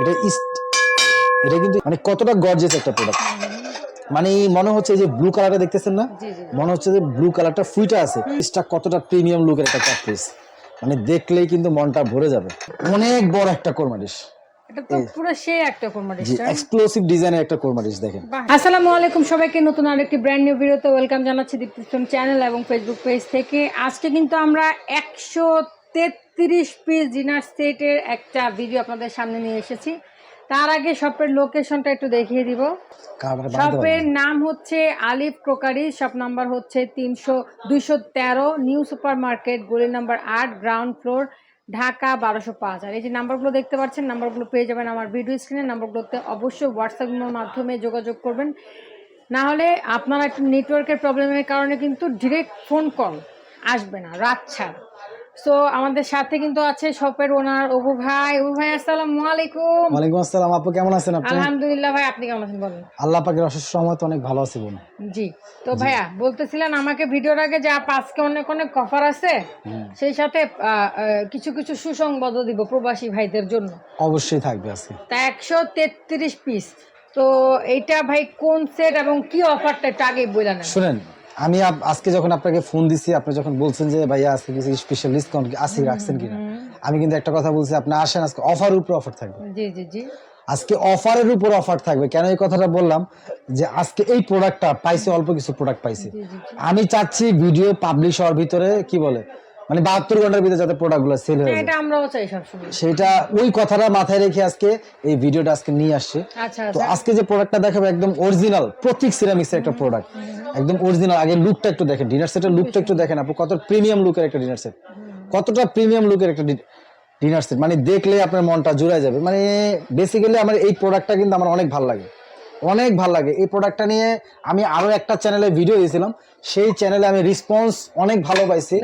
এটা ইস্ট এটা কিন্তু মানে কতটা গর্জেস একটা প্রোডাক্ট মানে মনে হচ্ছে যে ব্লু কালারটা দেখতেছেন না? মনে হচ্ছে যে ব্লু কালারটা ফুইটা আছে। পিসটা কতটা প্রিমিয়াম লুকের একটা কাপ পিস মানে দেখলেই কিন্তু মনটা ভরে যাবে। অনেক বড় একটা কোরমা ডিশ এটা তো পুরো সেই একটা কোরমা জি ডিশটা এক্সক্লুসিভ একটা কোরমা দেখেন। আসসালামু আলাইকুম সবাইকে নতুন আরেকটি ব্র্যান্ড নিউ ভিডিওতে ওয়েলকাম জানাচ্ছি দীপ্তিস্তম চ্যানেল এবং ফেসবুক পেজ থেকে। আজকে কিন্তু আমরা একশো তেত্রিশ পিস ডিনার সেটের একটা ভিডিও আপনাদের সামনে নিয়ে এসেছি। তার আগে শপের লোকেশনটা একটু দেখিয়ে দিব। শপের নাম হচ্ছে আলিফ ক্রোকারি শপ নাম্বার হচ্ছে তিনশো দুইশো তেরো নিউ সুপার মার্কেট গলি নাম্বার আট গ্রাউন্ড ফ্লোর ঢাকা বারোশো পাঁচ। আর এই যে নাম্বারগুলো দেখতে পাচ্ছেন নাম্বারগুলো পেয়ে যাবেন আমার ভিডিও স্ক্রিনে নাম্বারগুলোতে অবশ্যই হোয়াটসঅ্যাপের মাধ্যমে যোগাযোগ করবেন। না হলে আপনার একটা নেটওয়ার্কের প্রবলেমের কারণে কিন্তু ডিরেক্ট ফোন কল আসবে না রাত ছাড়। সো আমাদের সাথে কিন্তু আছে শপের ওনার অবু ভাই। অবু ভাই আসসালামু আলাইকুম। ওয়ালাইকুম আসসালাম আপু কেমন আছেন আপনি আলহামদুলিল্লাহ ভাই আপনি কেমন আছেন বলুন? আল্লাহ পাকের অশেষ সময় অনেক ভালো আছে বোন। জি। তো ভাইয়া বলতেছিলেন আমাকে ভিডিওর আগে যে আজকে অনেক অনেক অফার আছে সেই সাথে কিছু কিছু সুসংবাদও দিব প্রবাসী ভাইদের জন্য। অবশ্যই থাকবে আজকে। তা একশো তেত্রিশ পিস তো এইটা ভাই কোন সেট এবং কি অফারটা একটু আগে বলে শুনেন আমি আজকে যখন আপনাকে ফোন দিছি আপনি যখন বলছেন যে ভাইয়া আজকে কিছু স্পেশাল ডিসকাউন্ট আসি রাখছেন কিনা? আমি কিন্তু একটা কথা বলছি আপনি আসেন আজকে অফার উপর অফার থাকবে। জি জি জি। আজকে অফারের উপর অফার থাকবে। কেন এই কথাটা বললাম? যে আজকে এই প্রোডাক্টটা পাইছি অল্প কিছু প্রোডাক্ট পাইছি। আমি চাচ্ছি ভিডিও পাবলিশ হওয়ার ভিতরে কি বলে মানে বাহাত্তর ঘণ্টার ভিতরে যাতে প্রোডাক্টগুলো সেল হয়ে যায়। এটা আমরাও চাই সবসময়। সেটা ওই কথাটা মাথায় রেখে আজকে এই ভিডিওটা আজকে নিয়ে আসছে। আচ্ছা তো আচ্ছা। আজকে যে প্রোডাক্টটা দেখাবো একদম অরিজিনাল প্রতীক সিরামিক্স এর একটা প্রোডাক্ট একদম অরিজিনাল আগে লুকটা একটু দেখেন। ডিনার সেটের লুকটা একটু দেখেন আপু কত প্রিমিয়াম লুকের একটা ডিনার সেট কতটা প্রিমিয়াম লুকের একটা ডিনার সেট মানে দেখলে আপনার মনটা জুড়ে যাবে। মানে বেসিক্যালি আমার এই প্রোডাক্টটা কিন্তু আমার অনেক ভালো লাগে। অনেক ভালো লাগে। এই প্রোডাক্টটা নিয়ে আমি আরও একটা চ্যানেলে ভিডিও দিয়েছিলাম। সেই চ্যানেলে আমি রেসপন্স অনেক ভালো পাইছি।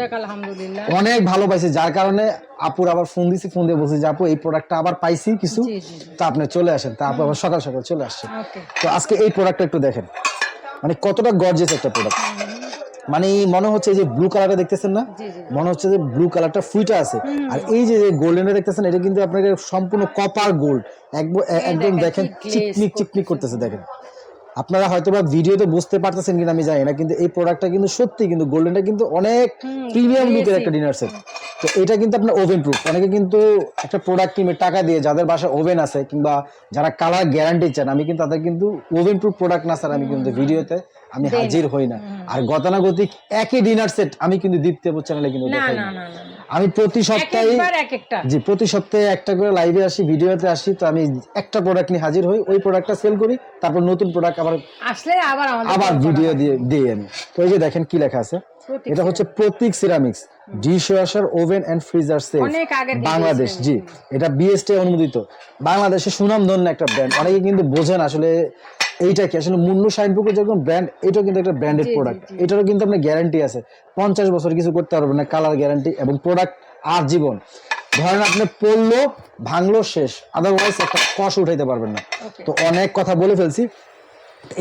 অনেক ভালো পাইছি। যার কারণে আপুর আবার ফোন দিছি ফোন দিয়ে বলছি যে আপু এই প্রোডাক্টটা আবার পাইছি কিছু? তা আপনি চলে আসেন। তা আপু আবার সকাল সকাল চলে আসছেন তো আজকে এই প্রোডাক্টটা একটু দেখেন। মানে কতটা গর্জেস একটা প্রোডাক্ট মানে মনে হচ্ছে এই যে ব্লু কালারটা দেখতেছেন না? মনে হচ্ছে যে ব্লু কালারটা ফুইটা আছে। আর এই যে গোল্ডেনটা দেখতেছেন এটা কিন্তু আপনাকে সম্পূর্ণ কপার গোল্ড একদম দেখেন চিকনিক চিকমিক করতেছে দেখেন। আপনারা হয়তো বা ভিডিওতে বুঝতে পারতেছেন কিনা আমি জানি না কিন্তু এই প্রোডাক্টটা কিন্তু সত্যি কিন্তু গোল্ডেনটা কিন্তু অনেক প্রিমিয়াম লুকের একটা ডিনার সেট তো এটা কিন্তু আপনার ওভেন প্রুফ অনেকে কিন্তু একটা প্রোডাক্ট কিনে টাকা দিয়ে যাদের বাসায় ওভেন আছে কিংবা যারা কালার গ্যারান্টি চান আমি কিন্তু তাদের কিন্তু ওভেন প্রুফ প্রোডাক্ট না স্যার আমি কিন্তু ভিডিওতে আমি হাজির হই না। আর গতানুগতিক একই ডিনার সেট আমি কিন্তু দীপ্তিপুর চ্যানেলে কিন্তু দেখাই না। আমি প্রতি সপ্তাহে জি প্রতি সপ্তাহে একটা করে লাইভে আসি ভিডিওতে আসি তো আমি একটা প্রোডাক্ট নিয়ে হাজির হই ওই প্রোডাক্টটা সেল করি তারপর নতুন প্রোডাক্ট আবার আসলে আবার আবার ভিডিও দিয়ে দিই আমি। তো এই যে দেখেন কি লেখা আছে। এটা হচ্ছে Protik ceramics dish washer oven and freezer safe Bangladesh জি। এটা বিএসটি অনুমোদিত। বাংলাদেশে সুনামধন্য একটা ব্র্যান্ড অনেকে কিন্তু বোঝেন আসলে এইটা কি? আসলে মুন্নু যেরকম ব্র্যান্ড এটাও কিন্তু একটা ব্র্যান্ডেড প্রোডাক্ট এটারও কিন্তু আপনার গ্যারান্টি আছে। পঞ্চাশ বছর কিছু করতে পারবেন না কালার গ্যারান্টি এবং প্রোডাক্ট আর জীবন। ধরেন আপনি পড়ল ভাঙলো শেষ। আদারওয়াইজ একটা কষ উঠাইতে পারবেন না। তো অনেক কথা বলে ফেলছি।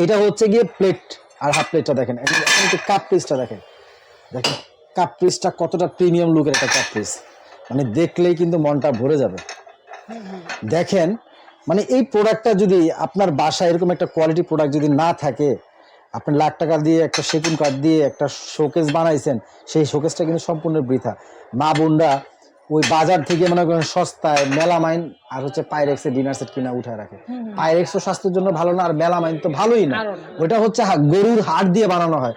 এটা হচ্ছে গিয়ে প্লেট আর হাফ প্লেটটা দেখেন। এখন এখন একটু কাপ পিসটা দেখেন। দেখেন কাপ পিসটা কতটা প্রিমিয়াম লুকের একটা কাপ পিস মানে দেখলেই কিন্তু মনটা ভরে যাবে। দেখেন মানে এই প্রোডাক্টটা যদি আপনার বাসায় এরকম একটা কোয়ালিটি প্রোডাক্ট যদি না থাকে, আপনি লাখ টাকা দিয়ে একটা সেগুন কাঠ দিয়ে একটা শোকেস বানাইছেন, সেই শোকেসটা কিন্তু সম্পূর্ণ বৃথা। মা বোনরা ওই বাজার থেকে মনে করেন সস্তায় মেলামাইন আর হচ্ছে পাইরেক্সের ডিনার সেট কিনা উঠে রাখে। পাইরেক্সও স্বাস্থ্যের জন্য ভালো না আর মেলামাইন তো ভালোই না। ওটা হচ্ছে গরুর হাড় দিয়ে বানানো হয়।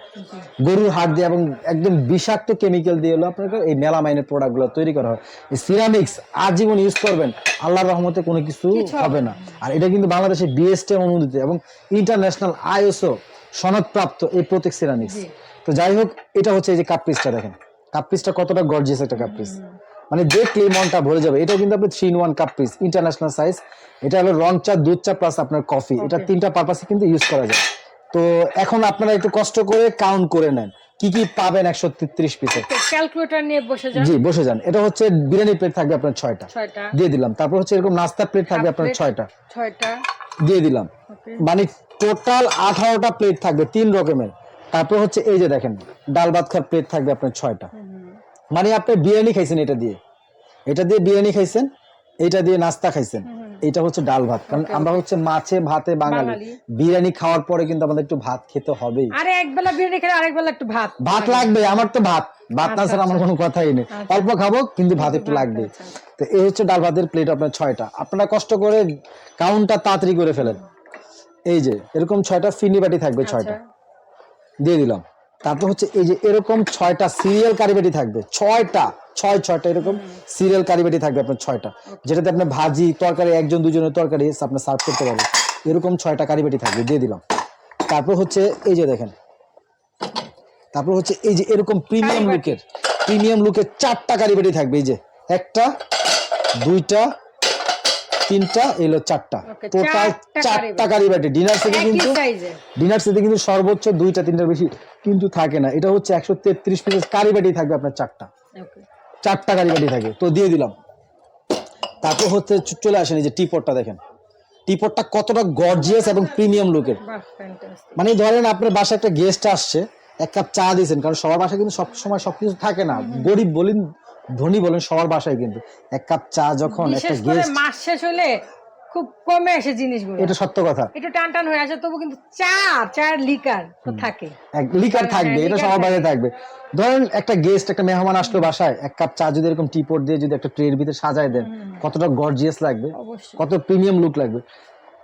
গরুর হাড় দিয়ে এবং একদম বিষাক্ত কেমিক্যাল দিয়ে হলো আপনাকে এই মেলামাইনের প্রোডাক্টগুলো তৈরি করা হয়। এই সিরামিক্স আজীবন ইউজ করবেন আল্লাহর রহমতে কোনো কিছু হবে না। আর এটা কিন্তু বাংলাদেশে বিএসটি অনুমোদিত এবং ইন্টারন্যাশনাল আইএসও সনদপ্রাপ্ত এই প্রতীক সিরামিক্স তো যাই হোক এটা হচ্ছে এই যে কাপ পিসটা দেখেন। কাপ পিসটা কতটা গর্জিয়াস একটা কাপ পিস মানে দেখলেই মনটা ভরে যাবে। এটা কিন্তু আপনি three in one cup piece international size এটা হলো রং চা দুধ চা প্লাস আপনার কফি এটা তিনটা পারপাসে কিন্তু ইউজ করা যায়। তো এখন আপনারা একটু কষ্ট করে কাউন্ট করে নেন কি কি পাবেন একশো তেত্রিশ পিসে ক্যালকুলেটর নিয়ে বসে যান। জি বসে যান। এটা হচ্ছে বিরিয়ানি প্লেট থাকবে আপনার ছয়টা। ছয়টা। দিয়ে দিলাম। তারপর হচ্ছে এরকম নাস্তা প্লেট থাকবে আপনার ছয়টা। ছয়টা। দিয়ে দিলাম। মানে টোটাল আঠারোটা প্লেট থাকবে তিন রকমের। তারপর হচ্ছে এই যে দেখেন ডাল ভাত খাওয়ার প্লেট থাকবে আপনার ছয়টা। মানে আপনি বিরিয়ানি খাইছেন এটা দিয়ে। এটা দিয়ে বিরিয়ানি খাইছেন এটা দিয়ে নাস্তা খাইছেন। এটা হচ্ছে ডাল ভাত। কারণ আমরা হচ্ছে মাছে ভাতে বাঙালি। বিরিয়ানি খাওয়ার পরে কিন্তু আমাদের একটু ভাত খেতে হবেই। আরে এক বেলা বিরিয়ানি খেলে আরেক বেলা একটু ভাত। ভাত লাগবে আমার তো ভাত। ভাত না আচ্ছা, ছাড়া আমার কোনো কথাই নেই। আচ্ছা। অল্প খাব কিন্তু ভাত একটু লাগবে। আচ্ছা, তো এই হচ্ছে ডাল ভাতের প্লেট আপনার ছয়টা। আপনারা কষ্ট করে কাউন্টটা তাড়াতাড়ি করে ফেলেন। এই যে এরকম ছয়টা ফিনি বাটি থাকবে ছয়টা। আচ্ছা দিয়ে দিলাম। তারপর হচ্ছে এই যে এরকম ছয়টা সিরিয়াল কারিবাটি থাকবে। ছয়টা ছয় ছয়টা এরকম সিরিয়াল কারিবাটি থাকবে আপনার ছয়টা। যেটাতে আপনার ভাজি তরকারি একজন দুজনের তরকারি আপনার সার্ভ করতে পারবেন এরকম ছয়টা কারিবাটি থাকবে দিয়ে দিলাম। তারপর হচ্ছে এই যে দেখেন। তারপর হচ্ছে এই যে এরকম প্রিমিয়াম লুকের প্রিমিয়াম লুকের চারটা কারিবাটি থাকবে এই যে একটা দুইটা তিনটা এলো চারটা। টোটাল চারটা চারটা কারিবাটি ডিনার সেটে কিন্তু ডিনার সেটে কিন্তু সর্বোচ্চ দুইটা তিনটার বেশি কিন্তু থাকে না। এটা হচ্ছে একশো তেত্রিশ পিসের কারিবাটি থাকবে আপনার চারটা। চারটা কারিবাটি থাকে। তো দিয়ে দিলাম। তারপর হচ্ছে চলে আসেন এই যে টিপটটা দেখেন। টিপটটা কতটা গর্জিয়াস এবং প্রিমিয়াম লুকের মানে ধরেন আপনার বাসায় একটা গেস্ট আসছে এক কাপ চা দিয়েছেন কারণ সবার বাসায় কিন্তু সব সময় সবকিছু থাকে না। গরিব বলেন ধনী বলেন সবার বাসায় কিন্তু এক কাপ চা যখন একটা বিশেষ করে গেস্ট মাস শেষ হলে খুব কমে আসে জিনিসগুলো। এটা সত্য কথা। একটু টান টান হয়ে আসে তবু কিন্তু চা চায়ের লিকার তো থাকে। এক লিকার থাকবে এটা লিকার সবার বাসায় থাকবে। ধরেন একটা গেস্ট একটা মেহমান আসলো বাসায় এক কাপ চা যদি এরকম টিপট দিয়ে যদি একটা ট্রের ভিতরে সাজায় দেন কতটা গর্জিয়াস লাগবে অবশ্যই। কত প্রিমিয়াম লুক লাগবে।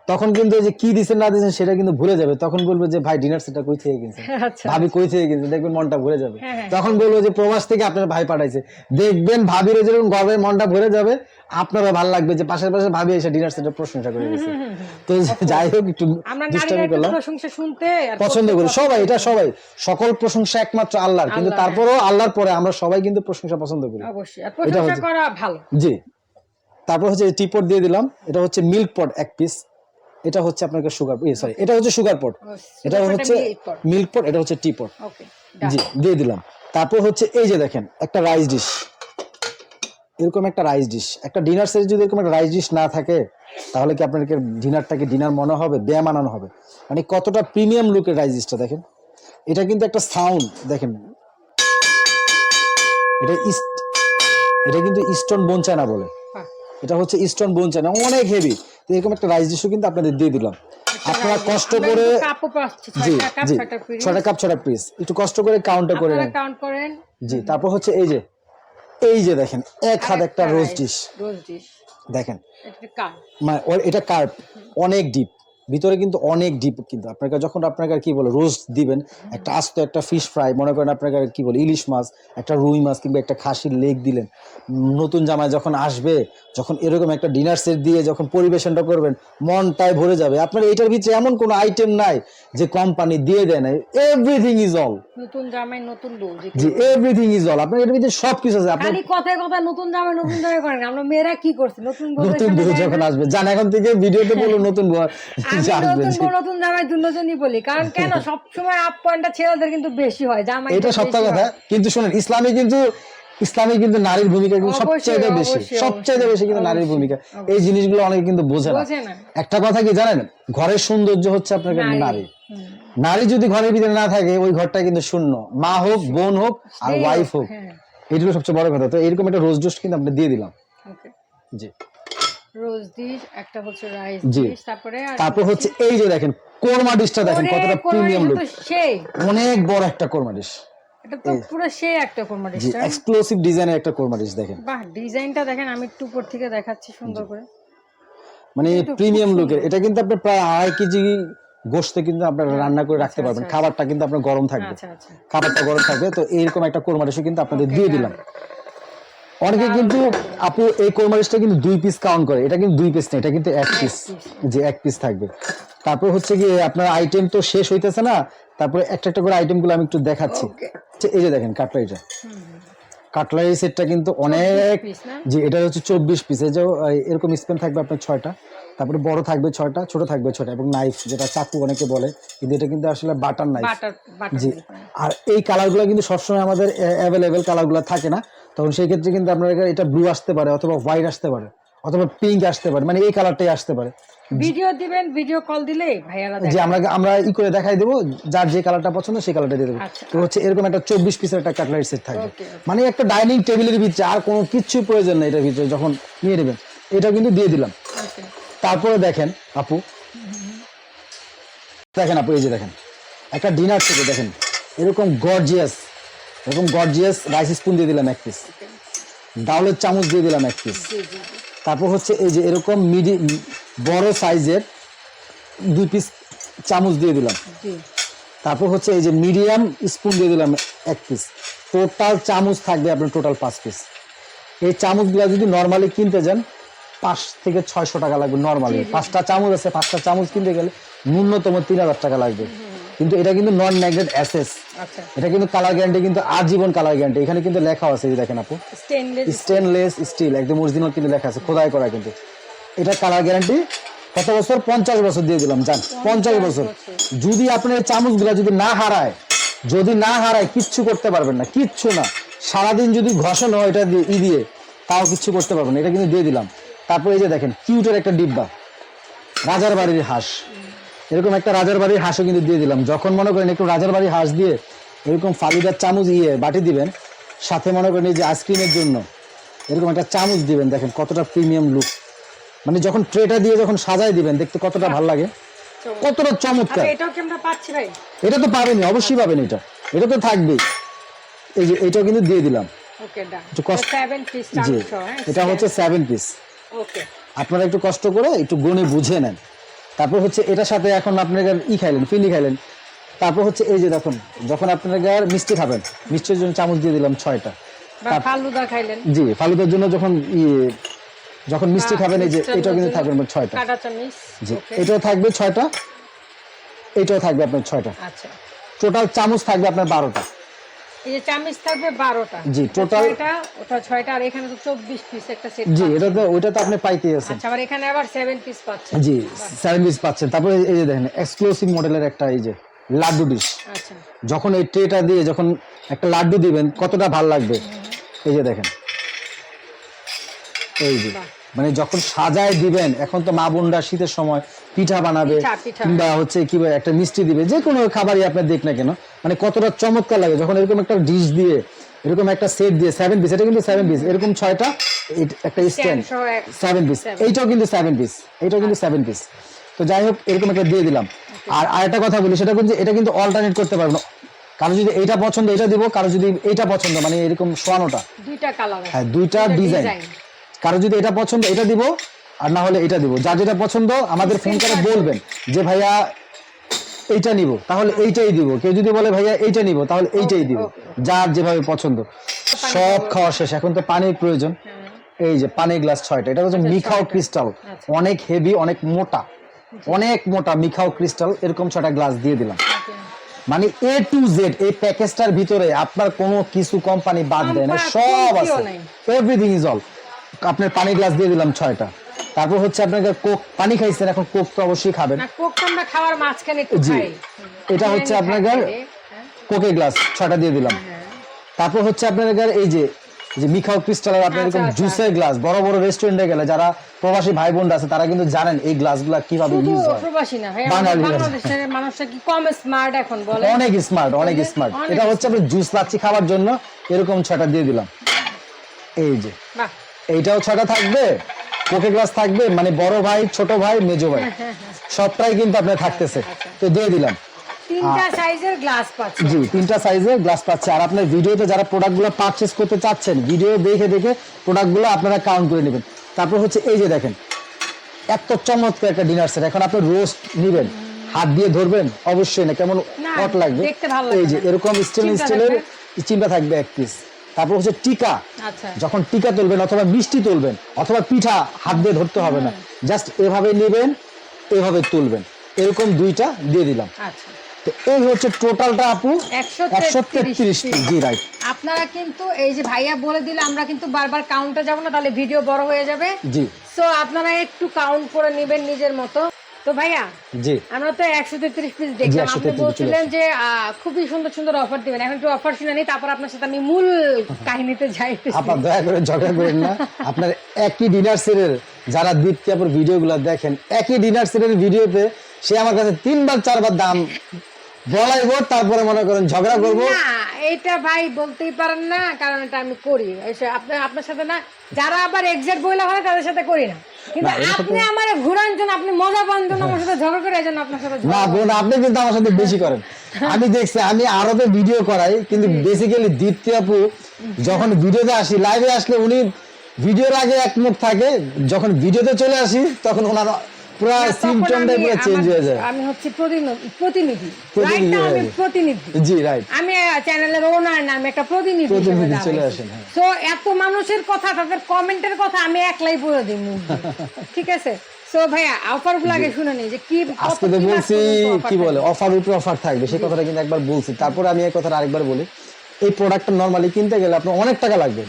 তখন কিন্তু এই যে কি দিছেন না দিছেন সেটা কিন্তু ভুলে যাবে। তখন বলবে যে ভাই ডিনার সেটা কই থেকে কিনছেন আচ্ছা। ভাবি কই থেকে কিনছেন দেখবেন মনটা ভরে যাবে। হ্যাঁ, হ্যাঁ। তখন বলব যে প্রবাস থেকে আপনার ভাই পাঠাইছে। দেখবেন ভাবির যেরকম গর্বে মনটা ভরে যাবে আপনারও ভালো লাগবে যে পাশের পাশে ভাবি এসে ডিনার সেটা প্রশংসা করে গেছে। তো যাই হোক একটু আমরা দুষ্টামি করলাম। প্রশংসা শুনতে আর পছন্দ করি। সবাই এটা সবাই। সকল প্রশংসা একমাত্র আল্লাহর। কিন্তু তারপরেও আল্লাহর পরে আমরা সবাই কিন্তু প্রশংসা পছন্দ করি। অবশ্যই। প্রশংসা হচ্ছে- করা ভালো। জি। তারপর হচ্ছে টিপট দিয়ে দিলাম। এটা হচ্ছে মিল্ক পট এক পিস। এটা হচ্ছে আপনাকে সুগার সরি এটা হচ্ছে সুগার পট এটা হচ্ছে মিল্ক পট এটা হচ্ছে টি পট ওকে জি দিয়ে দিলাম। তারপর হচ্ছে এই যে দেখেন একটা রাইস ডিশ এরকম একটা রাইস ডিশ একটা ডিনার সেট যদি এরকম একটা রাইস ডিশ না থাকে তাহলে কি আপনাকে ডিনারটাকে ডিনার মনে হবে? বেমানানো হবে। মানে কতটা প্রিমিয়াম লুকের রাইস ডিশটা দেখেন। এটা কিন্তু একটা সাউন্ড দেখেন। এটা ইস্ট এটা কিন্তু ইস্টন বোনচানা বলে। এটা হচ্ছে ইস্টন বোনচানা অনেক হেভি এরকম একটা রাইস ডিশও কিন্তু আপনাদের দিয়ে দিলাম। আপনারা কষ্ট করে কাপও পাচ্ছি জি জি ছটা কাপ ছটা পিস একটু কষ্ট করে কাউন্টটা করে নেন। কাউন্ট করেন। জি তারপর হচ্ছে এই যে এই যে দেখেন এক হাত একটা রোজ ডিশ রোজ ডিশ দেখেন। মানে এটা কার্প অনেক ডিপ ভিতরে কিন্তু অনেক ডিপ কিন্তু। আপনাকে যখন আপনাকে আর কি বলে রোস্ট দিবেন একটা আস্ত একটা ফিশ ফ্রাই মনে করেন আপনাকে আর কি বলে ইলিশ মাছ একটা রুই মাছ কিংবা একটা খাসির লেগ দিলেন নতুন জামাই যখন আসবে যখন এরকম একটা ডিনার সেট দিয়ে যখন পরিবেশনটা করবেন মনটাই ভরে যাবে। আপনার এটার ভিতরে এমন কোনো আইটেম নাই যে কোম্পানি দিয়ে দেয় না এভরিথিং ইজ অল নতুন জামাই নতুন বউ জি এভরিথিং ইজ অল আপনার এটার ভিতরে সব কিছু আছে খালি কথায় কথায় নতুন জামাই নতুন জামাই করেন। আমরা মেয়েরা কি করছি? নতুন নতুন বউ যখন আসবে। জান এখন থেকে ভিডিওতে বলো নতুন বউ। যে আসবে নতুন জামাই দুজনই বলি। কারণ কেন? সবসময় আপ পয়েন্টটা ছেলেদের কিন্তু বেশি হয় জামাই এটা সত্য কথা। কিন্তু শুনেন ইসলামে কিন্তু ইসলামে কিন্তু নারীর ভূমিকা কিন্তু সবচাইতে বেশি। সবচাইতে বেশি কিন্তু নারীর ভূমিকা। এই জিনিসগুলো অনেকে কিন্তু বোঝে না। একটা কথা কি জানেন? ঘরের সৌন্দর্য হচ্ছে আপনার নারী। নারী। যদি ঘরের ভিতরে না থাকে ওই ঘরটা কিন্তু শূন্য। মা হোক বোন হোক আর ওয়াইফ হোক হ্যাঁ। এগুলো সবচেয়ে বড় কথা। তো এরকম একটা রোজ ডোস্ট কিন্তু আপনি দিয়ে দিলাম। জি। রোজ ডিশ একটা হচ্ছে রাইস ডিশ তারপরে তারপর হচ্ছে এই যে দেখেন কোরমা ডিশটা দেখেন কতটা প্রিমিয়াম লুক সেই অনেক বড় একটা কোরমা ডিশ। এটা তো পুরো সেই একটা কোরমা জি ডিশটা। এক্সক্লুসিভ ডিজাইনের একটা কোরমা ডিশ দেখেন। বাহ ডিজাইনটা দেখেন আমি একটু উপর থেকে দেখাচ্ছি সুন্দর করে। মানে প্রিমিয়াম লুকের এটা কিন্তু আপনি প্রায় আড়াই কেজি গোস্ত কিন্তু আপনার রান্না করে রাখতে পারবেন। খাবারটা কিন্তু আপনার গরম থাকবে। আচ্ছা আচ্ছা। খাবারটা গরম থাকবে তো এইরকম একটা কোরমারিশও কিন্তু আপনাদের দিয়ে দিলাম। অনেকে কিন্তু আপু এই কোরমারিশটা কিন্তু দুই পিস কাউন্ট করে। এটা কিন্তু দুই পিস না এটা কিন্তু এক পিস যে এক পিস থাকবে। তারপর হচ্ছে কি আপনার আইটেম তো শেষ হইতেছে না তারপরে একটা একটা করে আইটেমগুলো আমি একটু দেখাচ্ছি। এই যে দেখেন কাটলারিটা কাটলারি সেটটা কিন্তু অনেক জি এটা হচ্ছে চব্বিশ পিস এই যে এরকম স্পেন থাকবে আপনার ছয়টা। তারপরে বড় থাকবে ছয়টা ছোট থাকবে ছয়টা এবং নাইফ যেটা চাকু অনেকে বলে কিন্তু এটা কিন্তু আসলে বাটার নাইফ জি। আর এই কালারগুলো কিন্তু সবসময় আমাদের অ্যাভেলেবেল কালারগুলো থাকে না। তখন সেই ক্ষেত্রে কিন্তু আপনার এটা ব্লু আসতে পারে অথবা হোয়াইট আসতে পারে অথবা পিঙ্ক আসতে পারে মানে এই কালারটাই আসতে পারে। ভিডিও দিবেন ভিডিও কল দিলে ভাইয়ারা যে আমরা আমরা ই করে দেখাই দেবো যার যে কালারটা পছন্দ সেই কালারটা দিয়ে দেবো। আচ্ছা। তো হচ্ছে এরকম একটা চব্বিশ পিসের একটা কাটলারি সেট থাকবে। মানে একটা ডাইনিং টেবিলের ভিতরে আর কোনো কিছু প্রয়োজন নেই এটার ভিতরে যখন নিয়ে নেবেন। এটা কিন্তু দিয়ে দিলাম। তারপরে দেখেন আপু। দেখেন আপু এই যে দেখেন। একটা ডিনার থেকে দেখেন। এরকম গর্জিয়াস এরকম গর্জিয়াস রাইস স্পুন দিয়ে দিলাম এক পিস ডাউলের চামচ দিয়ে দিলাম এক পিস তারপর হচ্ছে এই যে এরকম মিডি বড় সাইজের দুই পিস চামচ দিয়ে দিলাম। তারপর হচ্ছে এই যে মিডিয়াম স্পুন দিয়ে দিলাম এক পিস টোটাল চামচ থাকবে আপনার টোটাল পাঁচ পিস এই চামচগুলো যদি নর্মালি কিনতে যান পাঁচ থেকে ছয়শো টাকা লাগবে নর্মালি পাঁচটা চামচ আছে পাঁচটা চামচ কিনতে গেলে ন্যূনতম তিন হাজার টাকা লাগবে। কিন্তু এটা কিন্তু নন ম্যাগনেট অ্যাসেস এটা কিন্তু কালার গ্যারান্টি কিন্তু আজীবন কালার গ্যারান্টি এখানে কিন্তু লেখা আছে এই দেখেন আপু। স্টেনলেস স্টিল একদম অরিজিনাল কিন্তু লেখা আছে খোদাই করা কিন্তু। এটা কালার গ্যারান্টি কত বছর পঞ্চাশ বছর দিয়ে দিলাম জান পঞ্চাশ বছর। যদি আপনার চামচগুলা যদি না হারায় যদি না হারায় কিচ্ছু করতে পারবেন না কিচ্ছু না। সারাদিন যদি ঘষানো এটা দিয়ে ই দিয়ে তাও কিচ্ছু করতে পারবেন না। এটা কিন্তু দিয়ে দিলাম। তারপর এই যে দেখেন কিউটের একটা ডিব্বা। রাজার বাড়ির হাঁস। এরকম একটা রাজার বাড়ির হাঁসও কিন্তু দিয়ে দিলাম। যখন মনে করেন একটু রাজার বাড়ির হাঁস দিয়ে এরকম ফালুদার চামচ ইয়ে বাটি দিবেন সাথে মনে করেন এই যে আইসক্রিমের জন্য এরকম একটা চামচ দিবেন দেখেন কতটা প্রিমিয়াম লুক। মানে যখন ট্রেটা দিয়ে যখন সাজায় দিবেন দেখতে কতটা ভালো লাগে। কতটা চমৎকার। আচ্ছা এটা তো পাবেনই অবশ্যই পাবেন এটা। এটা তো থাকবেই। এই যে এটাও কিন্তু দিয়ে দিলাম। হ্যাঁ এটা হচ্ছে সেভেন পিস আপনারা একটু কষ্ট করে একটু গণে বুঝে নেন। তারপর হচ্ছে এটার সাথে এখন আপনারা ই খাইলেন ফিনি খাইলেন। তারপর হচ্ছে এই যে দেখুন যখন আপনারা মিষ্টি খাবেন মিষ্টির জন্য চামচ দিয়ে দিলাম ছয়টা। ফালুদা খাইলেন। জি ফালুদার জন্য যখন ইয়ে যখন মিষ্টি খাবেন এই যে এটাও কিন্তু থাকবে আপনার ছয়টা। জি এটাও থাকবে ছয়টা এটাও থাকবে আপনার ছয়টা। আচ্ছা। টোটাল চামচ থাকবে আপনার বারোটা। এই যে চামিচ থাকবে বারোটা। জি, total- ছয়টা ওটা ছয়টা আর এখানে তো চব্বিশ পিস একটা সেট জি এটা তো ওইটা তো আপনি পাইতেই আছেন। আচ্ছা আবার এখানে আবার সেভেন পিস পাচ্ছে জি সেভেন পিস পাচ্ছেন। তারপরে এই যে দেখেন এক্সক্লুসিভ মডেলের একটা এই যে লাড্ডু ডিশ আচ্ছা। যখন এই ট্রেটা দিয়ে যখন একটা লাড্ডু দিবেন কতটা ভালো লাগবে? এই যে দেখেন। এই যে মানে যখন সাজায় দিবেন এখন তো মা বোনরা শীতের সময় পিঠা বানাবে। কিংবা হচ্ছে কি একটা মিষ্টি দিবে যে কোনো খাবারই আপনার দেখ না কেন। মানে কতটা চমৎকার লাগে যখন এরকম একটা ডিশ দিয়ে এরকম একটা সেট দিয়ে সেভেন পিস এটা কিন্তু সেভেন পিস এরকম ছয়টা একটা স্ট্যান্ড সেভেন পিস এইটাও কিন্তু সেভেন পিস এইটাও কিন্তু সেভেন পিস তো যাই হোক এরকম একটা দিয়ে দিলাম। আর আরেকটা কথা বলি সেটা কিন্তু এটা কিন্তু অল্টারনেট করতে পারব না। কারও যদি এইটা পছন্দ এটা দিব কারও যদি এইটা পছন্দ মানে এরকম সোয়ানোটা। দুইটা কালার হ্যাঁ দুইটা ডিজাইন কারও যদি এটা পছন্দ এটা দিব আর না হলে এটা দিব। যার যেটা পছন্দ আমাদের ফোন করে বলবেন যে ভাইয়া এইটা নিব। তাহলে এইটাই দিব। কেউ যদি বলে ভাইয়া এইটা নিব তাহলে এইটাই দিব। যার যেভাবে পছন্দ। সব খাওয়া। শেষ। এখন তো পানির প্রয়োজন। এই যে পানি গ্লাস ছয়টা। এটা হচ্ছে মিখাও ক্রিস্টাল। আচ্ছা। অনেক হেভি অনেক মোটা। অনেক মোটা মিখাও ক্রিস্টাল। এরকম ছয়টা গ্লাস দিয়ে দিলাম। মানে এ টু জেড এই প্যাকেজটার ভিতরে আপনার কোনো কিছু কোম্পানি বাদ দেয় না। সব আছে। এভরিথিং ইজ অল আপনার পানি গ্লাস দিয়ে দিলাম ছয়টা। তারপর হচ্ছে আপনাকে কোক পানি খাইছেন এখন কোক তো অবশ্যই খাবেন। না কোকটা আমরা খাওয়ার মাঝখানে একটু খাই। এটা হচ্ছে আপনার হ্যাঁ, কোকের গ্লাস ছয়টা দিয়ে দিলাম। তারপর হচ্ছে আপনার এই যে যে মিখাও ক্রিস্টালের আপনার আচ্ছা, এরকম আচ্ছা, জুসের গ্লাস বড় বড় রেস্টুরেন্টে গেলে যারা প্রবাসী ভাই বোনরা আছে তারা কিন্তু জানেন এই গ্লাসগুলা কীভাবে ইউজ হয়। প্রবাসী না ভাই বাঙালি আমাদের বাংলাদেশের মানুষটা কি কম স্মার্ট এখন বলে অনেক স্মার্ট অনেক স্মার্ট এটা হচ্ছে আপনার জুস লাচ্ছি খাওয়ার জন্য এরকম ছটা দিয়ে দিলাম। এই যে এইটাও ছটা থাকবে। কোকে গ্লাস থাকবে মানে বড় ভাই ছোট ভাই মেজো ভাই। সবটাই কিন্তু আপনার থাকতেছে। তো দিয়ে দিলাম। তিনটা সাইজের গ্লাস পাচ্ছে। জি তিনটা সাইজের গ্লাস পাচ্ছে। আর আপনার ভিডিওতে যারা প্রোডাক্টগুলো করতে চাচ্ছেন ভিডিও দেখে দেখে প্রোডাক্টগুলো আপনারা কাউন্ট করে নেবেন। তারপর হচ্ছে এই যে দেখেন এত চমৎকার একটা ডিনার সেট এখন আপনি রোস্ট নেবেন হাত দিয়ে ধরবেন অবশ্যই না কেমন হট লাগবে। এই যে এরকম স্টিল স্টিলের? চিমটা থাকবে এক পিস তারপর হচ্ছে টিকা। আচ্ছা। যখন টিকা তুলবেন অথবা মিষ্টি তুলবেন অথবা পিঠা হাত দিয়ে ধরতে হবে না। জাস্ট এভাবে নেবেন এভাবে তুলবেন। এরকম দুইটা দিয়ে দিলাম। আচ্ছা। তো এই হচ্ছে টোটালটা আপু একশো তেত্রিশ তেত্রিশ জি রাইট আপনারা কিন্তু এই যে ভাইয়া বলে দিলে আমরা কিন্তু বারবার কাউন্টে যাব না তাহলে ভিডিও বড় হয়ে যাবে। জি। সো আপনারা একটু কাউন্ট করে নেবেন নিজের মতো। তো ভাইয়া জি। আমরা তো একশো তেত্রিশ পিস দেখলাম। আপনি বলছিলেন যে খুবই সুন্দর সুন্দর অফার দিবেন। এখন একটু অফার শুনে নিই তারপর আপনার সাথে আমি মূল কাহিনীতে যাই আপনার দয়া করে ঝগড়া করেন না। আপনার একই ডিনার সেটের যারা দীপ্তিয়াপুর ভিডিওগুলো দেখেন একই ডিনার সেটের ভিডিওতে সে আমার কাছে তিনবার চারবার দাম বলাইবো তারপরে মনে করেন ঝগড়া করব। না এটা ভাই বলতেই পারেন না কারণ এটা আমি করি। আপনার আপনার সাথে না যারা আবার এক্সাক্ট বইলা হয় তাদের সাথে করি না। কিন্তু তো- আপনি আমার ঘুরান জন্য আপনি মজা পান জন্য আমার সাথে ঝগড়া করে এই আপনার সাথে না বোন আপনি কিন্তু আমার সাথে বেশি করেন। আমি দেখছি আমি আরবে ভিডিও করাই কিন্তু বেসিক্যালি দীপ্তি আপু যখন ভিডিওতে আসি লাইভে আসলে উনি ভিডিওর আগে এক মুখ থাকে যখন ভিডিওতে চলে আসি তখন ওনার পুরো আমি- পুরো চেঞ্জ হয়ে যায়। আমি হচ্ছে প্রতিনিধি প্রতিনিধি। প্রতিনিধি Right now আমি প্রতিনিধি। জি রাইট আমি চ্যানেলের ওনার না একটা প্রতিনিধি প্রতিনিধি চলে আসেন। এত মানুষের কথা তাদের কমেন্টের কথা আমি একলাই বলে দিই ঠিক আছে? সো ভাইয়া অফারগুলো শুনে নিই যে কি আজকে তো বলছি কি বলে অফার উপরে অফার থাকবে সেই কথাটা কিন্তু একবার বলছি। তারপরে আমি এই কথাটা আরেকবার বলি এই প্রোডাক্টটা নর্মালি কিনতে গেলে আপনার অনেক টাকা লাগবে।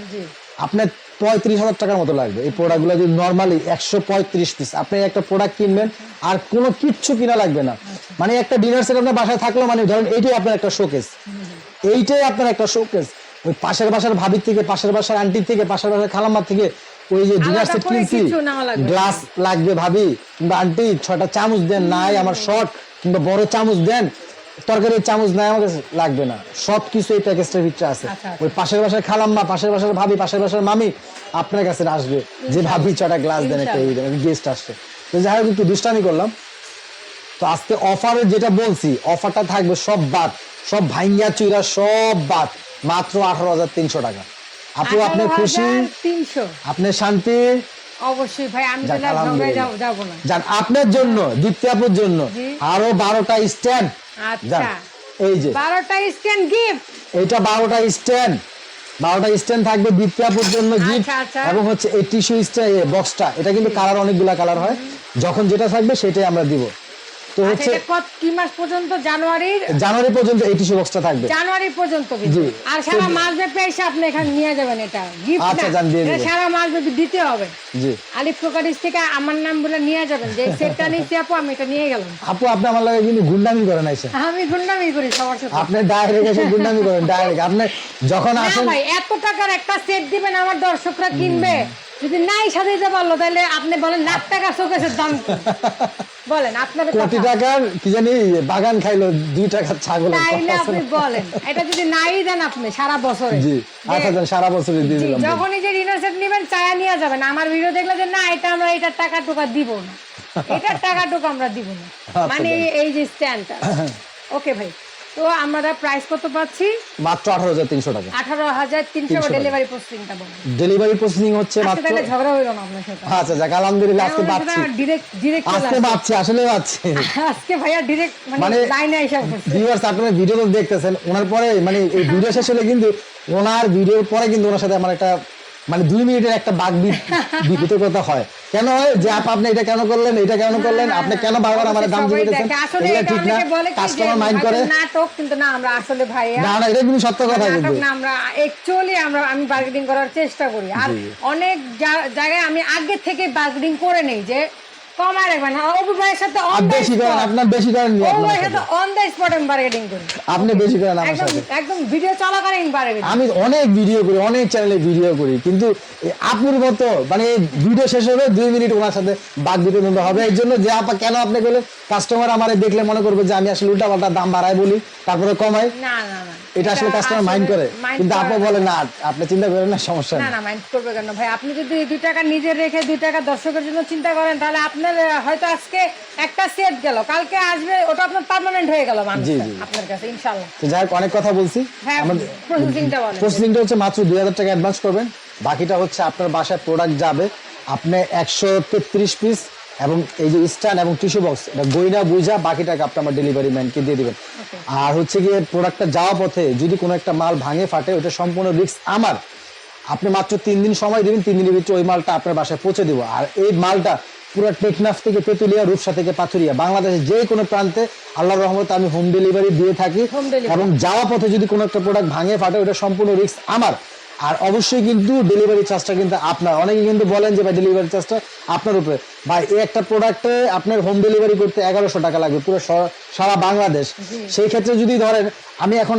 আপনার পঁয়ত্রিশ হাজার টাকার মতো লাগবে। এই প্রোডাক্টগুলো যদি নর্মালি একশো পঁয়ত্রিশ পিস আপনি একটা প্রোডাক্ট কিনবেন আর কোনো কিচ্ছু কিনা লাগবে না। মানে একটা ডিনার সেট আপনার বাসায় থাকল মানে ধরেন এইটাই আপনার একটা শোকেস এইটাই আপনার একটা শোকেস ওই পাশের বাসার ভাবির থেকে পাশের বাসার আন্টির থেকে পাশের বাসার খালাম্মার থেকে ওই যে ডিনার সেট কিনছি। গ্লাস লাগবে ভাবি কিংবা আন্টি ছয়টা চামচ দেন নাই আমার শর্ট কিংবা বড় চামচ দেন তরকারির চামচ নাই আমার কাছে লাগবে না। সব কিছু এই প্যাকেজটার ভিতরে আছে। আচ্ছা, আচ্ছা। ওই পাশের বাসার খালাম্মা পাশের বাসার ভাবি পাশের বাসার মামি আপনার কাছে আসবে। যে ভাবি ছটা গ্লাস দেন একটা এই গেস্ট আসছে। তো যাই হোক একটু দুষ্টামি করলাম। তো আজকে অফারে যেটা বলছি অফারটা থাকবে সব বাদ। সব ভাইঙ্গা চুইরা সব বাদ। মাত্র আঠারো হাজার তিনশো টাকা। আপু আপনি খুশি? তিনশো। আপনি শান্তি? অবশ্যই ভাই আমি। যাব- না। যান আপনার জন্য দীপ্তি আপুর জন্য আরও বারোটা স্ট্যান্ড আচ্ছা। এই যে। বারোটা স্ট্যান্ড গিফট এটা বারোটা স্ট্যান্ড। বারোটা স্ট্যান্ড থাকবে বিদ্যাপুর জন্য গিফট আচ্ছা, আচ্ছা। এবং হচ্ছে এই টিস্যু বক্সটা এটা কিন্তু কালার অনেকগুলা কালার হয়। যখন যেটা থাকবে সেটাই আমরা দিব। তো হচ্ছে কি মাস পর্যন্ত? জানুয়ারির জানুয়ারি পর্যন্ত এই টিস্যু বক্সটা থাকবে। জানুয়ারি পর্যন্ত জি। আর সারা মাস ব্যাপী এসে আপনি এখানে নিয়ে যাবেন এটা। গিফট আচ্ছা, যান, দিয়ে সারা মাস ব্যাপী দিতে হবে। জি। আলিফ প্রকারিস থেকে আমার নাম বলে নিয়ে যাবেন। যে সেটটা আপু আমি এটা নিয়ে গেলাম। আপু আপনি আমার লাগে কিন্তু গুন্ডামি করেন আইসা। আমি গুন্ডামি করি সবার সাথে। আপনি ডাইরেক্ট এসে গুন্ডামি করেন ডাইরেক্ট আপনি যখন আসেন ভাই এত টাকার একটা সেট দিবেন আমার দর্শকরা কিনবে। যদি নাই সাজাইতে পারল তাহলে আপনি বলেন লাখ টাকা শোকেসের দাম? বলেন আপনার কোটি টাকার কি জানি বাগান খাইলো দুই টাকার ছাগল আপনি বলেন এটা যদি নাই দেন আপনি সারা বছরে। জি আচ্ছা যান সারা বছর দিয়ে দিলাম যখনই যে ডিনার সেট নেবেন চায়া নিয়ে যাবেন। আমার ভিডিও দেখলে যে না এটা আমরা এটার টাকা টুকা দিব না। এটার টাকা টুকা আমরা দিব না। আচ্ছা, মানে এই যে স্ট্যান্ডটা ওকে ভাই। তো আমরা প্রাইস কত পাচ্ছি? মাত্র আঠারো হাজার তিনশো টাকা। আঠারো হাজার তিনশো টাকা। ডেলিভারি প্রসেসিংটা বলেন ডেলিভারি প্রসেসিং হচ্ছে মাত্র তাহলে ঝগড়া হইল না আপনার সাথে? আচ্ছা যাক আলহামদুলিল্লাহ আজকে আজকে আসলে পাচ্ছি আজকে ভাইয়া ডিরেক্ট মানে লাইনে করছে ভিউয়ার্স আপনারা ভিডিও তো দেখতেছেন ওনার পরে মানে এই ভিডিও শেষ হলে কিন্তু ওনার ভিডিওর পরে কিন্তু ওনার সাথে আমার একটা মানে দুই মিনিটের একটা বাক বিতর্কতা হয়। কেন হয়? যে আপ আপনি এটা কেন করলেন এটা কেন করলেন আপনি কেন বারবার আমার দাম দিয়ে দিচ্ছেন আসলে এটা ঠিক না। কাস্টমার মাইন্ড করে। নাটক কিন্তু না আমরা আসলে ভাইয়া না না এটা কিন্তু সত্য কথা কিন্তু। না আমরা অ্যাকচুয়ালি আমরা আমি বার্গেনিং করার চেষ্টা করি। আর অনেক জায়গায় আমি আগে থেকে বার্গেনিং করে নেই যে কমায় রাখবেন অপু ভাইয়ের সাথে অন বেশি করেন আপনার বেশি করেন অপু ভাইয়ের সাথে। সাথে অন দ্য স্পট আমি বার্গেনিং করি। আপনি বেশি করেন আমার সাথে। একদম ভিডিও চলাকালীন বার্গেনিং আমি অনেক ভিডিও করি অনেক চ্যানেলে ভিডিও করি কিন্তু আপুর মতো মানে ভিডিও শেষ হবে দুই মিনিট ওনার সাথে বাদ দিতে কিন্তু হবে। এই জন্য যে আপা কেন আপনি বলে কাস্টমার আমার দেখলে মনে করবে যে আমি আসলে উল্টা পাল্টা দাম বাড়াই বলি তারপরে কমাই না না না। এটা আসলে কাস্টমার মাইন্ড করে। কিন্তু আপু বলে না আপনি চিন্তা করেন না সমস্যা না না মাইন্ড করবে কেন? ভাই আপনি যদি দুই টাকা নিজে রেখে দুই টাকা দর্শকের জন্য চিন্তা করেন তাহলে আপনার আহ, হয়তো আজকে একটা সেট গেল কালকে আসবে ওটা আপনার পার্মানেন্ট হয়ে গেল মানুষ। আপনার কাছে ইনশাল্লাহ। তো যাই হোক অনেক কথা বলছি। হ্যাঁ প্রসেসিংটা বলেন। প্রসেসিংটা হচ্ছে মাত্র দুই হাজার টাকা অ্যাডভান্স করবেন। বাকিটা হচ্ছে আপনার বাসায় প্রোডাক্ট যাবে। আপনি একশো তেত্রিশ পিস এবং এই যে স্ট্যান্ড এবং টিস্যু বক্স এটা গইনা বুঝা বাকি টাকা আপনি আমার ডেলিভারি ম্যানকে দিয়ে দিবেন। আর হচ্ছে গিয়ে প্রোডাক্টটা যাওয়া পথে যদি কোনো একটা মাল ভাঙে ফাটে ওটা সম্পূর্ণ রিস্ক আমার। আপনি মাত্র তিন দিন সময় দিবেন তিন দিনের ভিতরে ওই মালটা আপনার বাসায় পৌঁছে দিব। আর এই মালটা পুরো টেকনাফ থেকে তেতুলিয়া রূপসা থেকে পাথুরিয়া। বাংলাদেশের যে কোনো প্রান্তে আল্লাহ রহমতে আমি হোম ডেলিভারি দিয়ে থাকি। এবং যাওয়া পথে যদি কোনো একটা প্রোডাক্ট ভাঙে ফাটে ওটা সম্পূর্ণ রিস্ক আমার। আর অবশ্যই কিন্তু ডেলিভারি চার্জটা কিন্তু আপনার। অনেকে কিন্তু বলেন যে ভাই ডেলিভারি চার্জটা আপনার উপরে। ভাই এই একটা প্রোডাক্টে আপনার হোম ডেলিভারি করতে এগারোশো টাকা লাগবে পুরো সারা বাংলাদেশ। সেই ক্ষেত্রে যদি ধরেন আমি এখন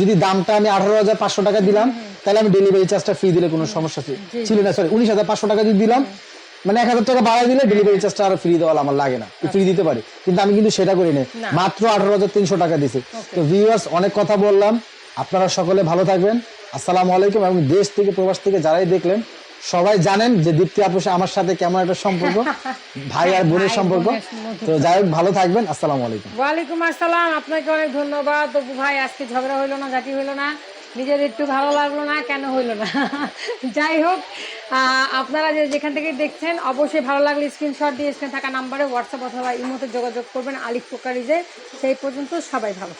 যদি দামটা আমি আঠারো হাজার পাঁচশো টাকা দিলাম তাহলে আমি ডেলিভারি চার্জটা ফ্রি দিলে কোনো সমস্যা ছিল না সরি উনিশ হাজার পাঁচশো টাকা যদি দিলাম মানে এক হাজার টাকা বাড়াই দিলে ডেলিভারি চার্জটা আর ফ্রি দেওয়া আমার লাগে না। ফ্রি দিতে পারি। কিন্তু আমি কিন্তু সেটা করি না। মাত্র আঠারো হাজার তিনশো টাকা দিছি। তো ভিউয়ার্স অনেক কথা বললাম। আপনারা সকলে ভালো থাকবেন। আসসালামু আলাইকুম এবং দেশ থেকে প্রবাস থেকে যারাই দেখলেন সবাই জানেন যে দীপ্তি আপু আমার সাথে কেমন একটা সম্পর্ক ভাই আর বোনের সম্পর্ক। তো যাই হোক ভালো থাকবেন। আসসালামু আলাইকুম। ওয়ালাইকুম আসসালাম। আপনাকে অনেক ধন্যবাদ। ভাই আজকে ঝগড়া হইল না জাতি হইল না। নিজের একটু ভালো লাগল না, কেন হইল না যাই হোক আপনারা যে যেখান থেকে দেখছেন, অবশ্যই ভালো লাগলে স্ক্রিনশট দিয়ে স্ক্রিনে থাকা নাম্বারে হোয়াটসঅ্যাপ অথবা ইমোতে যোগাযোগ করবেন, আলিফ পোকারিজে সেই পর্যন্ত সবাই ভালো।